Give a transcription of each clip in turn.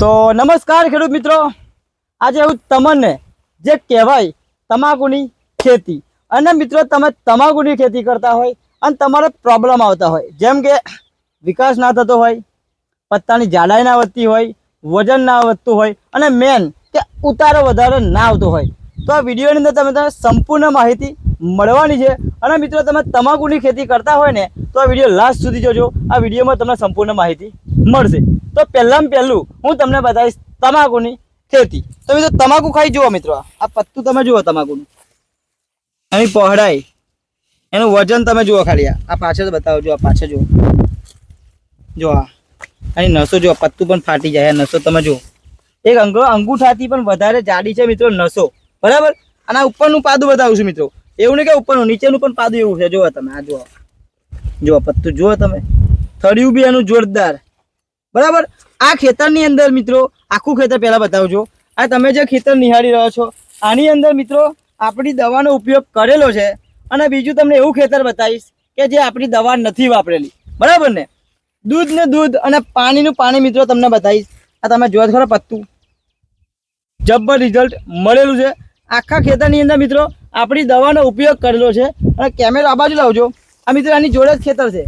તો નમસ્કાર ખેડૂત મિત્રો. આજે હું તમને જે કહેવાય તમાકુની ખેતી. અને મિત્રો તમે તમાકુની ખેતી કરતા હોય અને તમારે પ્રોબ્લેમ આવતા હોય. જેમ કે વિકાસ ના થતો હોય, પત્તાની જાડાઈ ના વધતી હોય, વજન ના વધતું હોય અને મેન કે ઉતારો વધારો ના આવતો હોય. તો આ વિડીયોની અંદર તમે તમને સંપૂર્ણ માહિતી મળવાની છે. અને મિત્રો તમે તમાકુની ખેતી કરતા હોય ને, તો આ વીડિયો લાસ્ટ સુધી જોજો. આ વિડીયોમાં તમને સંપૂર્ણ માહિતી મળશે. તો પહેલામાં પહેલું હું તમને બતાવીશ તમાકુની ખેતી. તો મિત્રો તમાકુ ખાઈ જુઓ મિત્રો. આ પત્તું તમે જુઓ તમાકુનું. એની પહોળાઈ. એનું વજન તમે જુઓ ખાલી આ. પાછળ બતાવો જો આ પાછળ જુઓ. જો આ. આની નસો જુઓ, પત્તું પણ ફાટી જાય. નસો તમે જુઓ. એક અંગ, અંગૂઠાથી પણ વધારે જાડી છે મિત્રો નસો. બરાબર? અને આ ઉપરનું પાદું બતાવું છું મિત્રો. એવું નહીં કે ઉપરનું, નીચેનું પણ પાદું એવું છે. જુઓ તમે, આ જુઓ. જુઓ, પત્તું જુઓ તમે. થળિયું બી એનું જોરદાર. બરાબર? આ ખેતરની અંદર મિત્રો, આખું ખેતર પહેલાં બતાવજો. આ તમે જે ખેતર નિહાળી રહ્યો છો, આની અંદર મિત્રો, આપણી દવાનો ઉપયોગ કરેલો છે. અને બીજું તમને એવું ખેતર બતાવીશ કે જે આપણી દવા નથી વાપરેલી. બરાબર ને? દૂધ ને દૂધ અને પાણીનું પાણી મિત્રો તમને બતાવીશ. આ તમે ખરા ખરો પત્તું. જબ્બર રિઝલ્ટ મળેલું છે. આખા ખેતરની અંદર મિત્રો, આપણી દવાનો ઉપયોગ કરેલો છે. અને કેમેરા આ બાજુ લાવજો. આ મિત્રો આની જોડે જ ખેતર છે.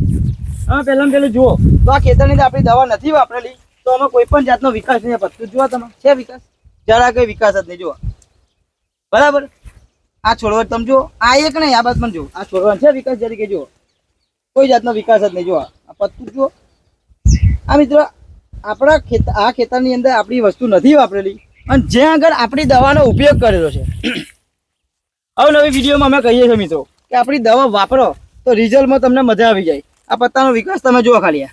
હા, પહેલાં પહેલું જુઓ. તો આ ખેતરની આપણી દવા નથી વાપરેલી, તો આમાં કોઈ પણ જાતનો વિકાસ નહીં પત્તું જુઓ તમે, છે વિકાસ? જરા કઈ વિકાસ જ નહીં, જુઓ. બરાબર? આ છોડવા તમે જુઓ. આ એક નહીં, આ બાદ પણ જુઓ. આ છોડવા છે વિકાસ તરીકે, જુઓ. કોઈ જાતનો વિકાસ જ નહીં, જુઓ. આ પત્તું જુઓ. આ મિત્રો, આપણા ખેતર આ ખેતરની અંદર આપણી વસ્તુ નથી વાપરેલી, અને જ્યાં આગળ આપણી દવાનો ઉપયોગ કરેલો છે. હવે નવી વિડીયોમાં અમે કહીએ છીએ, મિત્રો, કે આપણી દવા વાપરો, તો રિઝલ્ટમાં તમને મજા આવી જાય. આ પત્તાનો વિકાસ તમે જુઓ ખાલી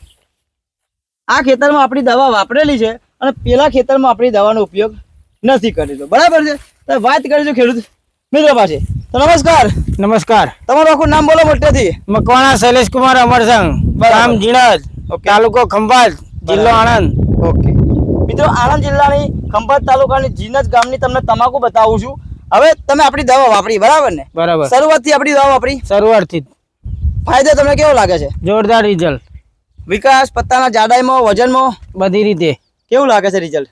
આ. ખેતરમાં આપણી દવા વાપરેલી છે અને પેલા ખેતરમાં આપણી દવાનો ઉપયોગ નથી કરેલો બરાબર છે? તો વાત કરીશું ખેડૂત મિત્રો પાસે. તો નમસ્કાર. નમસ્કાર. તમારું આખું નામ બોલો મોટેથી. મકવાણા શૈલેષ કુમાર અમરસંગ. ગામ જીણજ. તાલુકો ખંભાત. જિલ્લો આણંદ. ઓકે. મિત્રો આણંદ જિલ્લાની ખંભાત તાલુકાની જીનજ ગામની તમને તમાકુ બતાવું છું. હવે તમે આપણી દવા વાપરી બરાબર ને? બરાબર. શરૂઆતથી આપણી દવા વાપરી. શરૂઆતથી. ફાયદો તમને કેવો લાગે છે? જોરદાર રિઝલ્ટ વિકાસ પત્તાના જાડાઈમાં વજનમાં? બધી રીતે. કેવું લાગે છે રિઝલ્ટ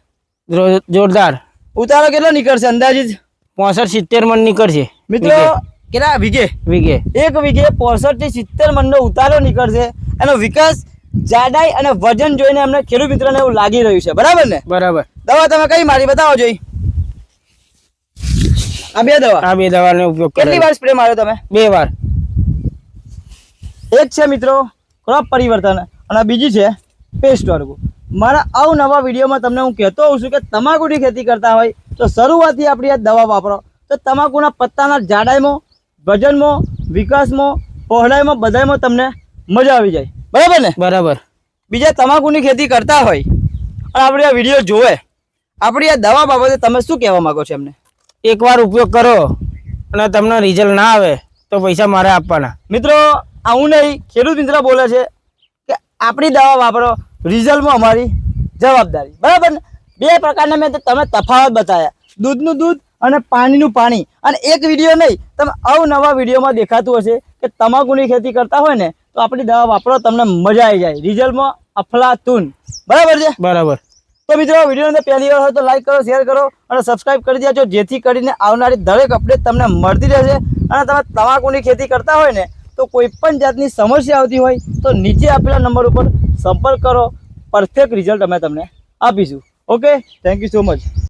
જોરદાર. ઉતારો કેટલો નીકળશે અંદાજિત? પોસઠ સિત્તેર મણ નીકળશે. મિત્રો કેટલા વીઘે? વીઘે. એક વીઘે પોસઠથી સિત્તેર મણનો ઉતારો નીકળશે. એનો વિકાસ જાડાઈ અને વજન જોઈને અમને ખેડૂત મિત્રોને એવું લાગી રહ્યું છે. બરાબર ને? બરાબર. દવા તમે કઈ મારી બતાવો જોઈ. આ બે દવા. આ બે દવાનો ઉપયોગ કેટલી વાર સ્પ્રે માર્યો તમે? બે વાર. એક છે મિત્રો ક્રોપ પરિવર્તન અને બીજી છે પેસ્ટ વર્ગો. મારા અવનવા વિડીયોમાં તમને હું કહેતો હોઉં છું કે તમાકુની ખેતી કરતા હોય તો શરૂઆતથી આપણી આ દવા વાપરો. તો તમાકુના પત્તાના જાડાઈમાં વજનમાં વિકાસમાં પહોળાઈમાં બધાયમાં તમને મજા આવી જાય. બરાબર ને? બરાબર. બીજા તમાકુની ખેતી કરતા હોય અને આપણી આ વીડિયો જોવે આપણી આ દવા બાબતે તમે શું કહેવા માંગો છો એમને? એકવાર ઉપયોગ કરો અને તમને રિઝલ્ટ ના આવે તો પૈસા મારે આપવાના. મિત્રો આવું નહીં. ખેડૂત મિત્ર બોલે છે કે આપણી દવા વાપરો રિઝલ્ટમાં અમારી જવાબદારી. બરાબર ને? બે પ્રકારના મેં તમે તફાવત બતાવ્યા. દૂધનું દૂધ અને પાણીનું પાણી. અને એક વીડિયો નહીં તમે અવનવા વિડીયોમાં દેખાતું હશે કે તમાકુની ખેતી કરતા હોય ને તો આપણી દવા વાપરો તમને મજા આવી જાય. રિઝલ્ટમાં અફલાતુન. બરાબર છે? બરાબર. તો મિત્રો વીડિયો અંદર પહેલી વાર હોય તો લાઈક કરો શેર કરો અને સબસ્ક્રાઇબ કરી દેજો જેથી કરીને આવનારી દરેક અપડેટ તમને મળતી રહેશે. અને તમે તમાકુની ખેતી કરતા હોય ને તો કોઈ પણ જાતની સમસ્યા આવતી હોય તો નીચે આપેલા નંબર ઉપર સંપર્ક કરો. પરફેક્ટ રિઝલ્ટ અમે તમને આપીશું. Okay thank you so much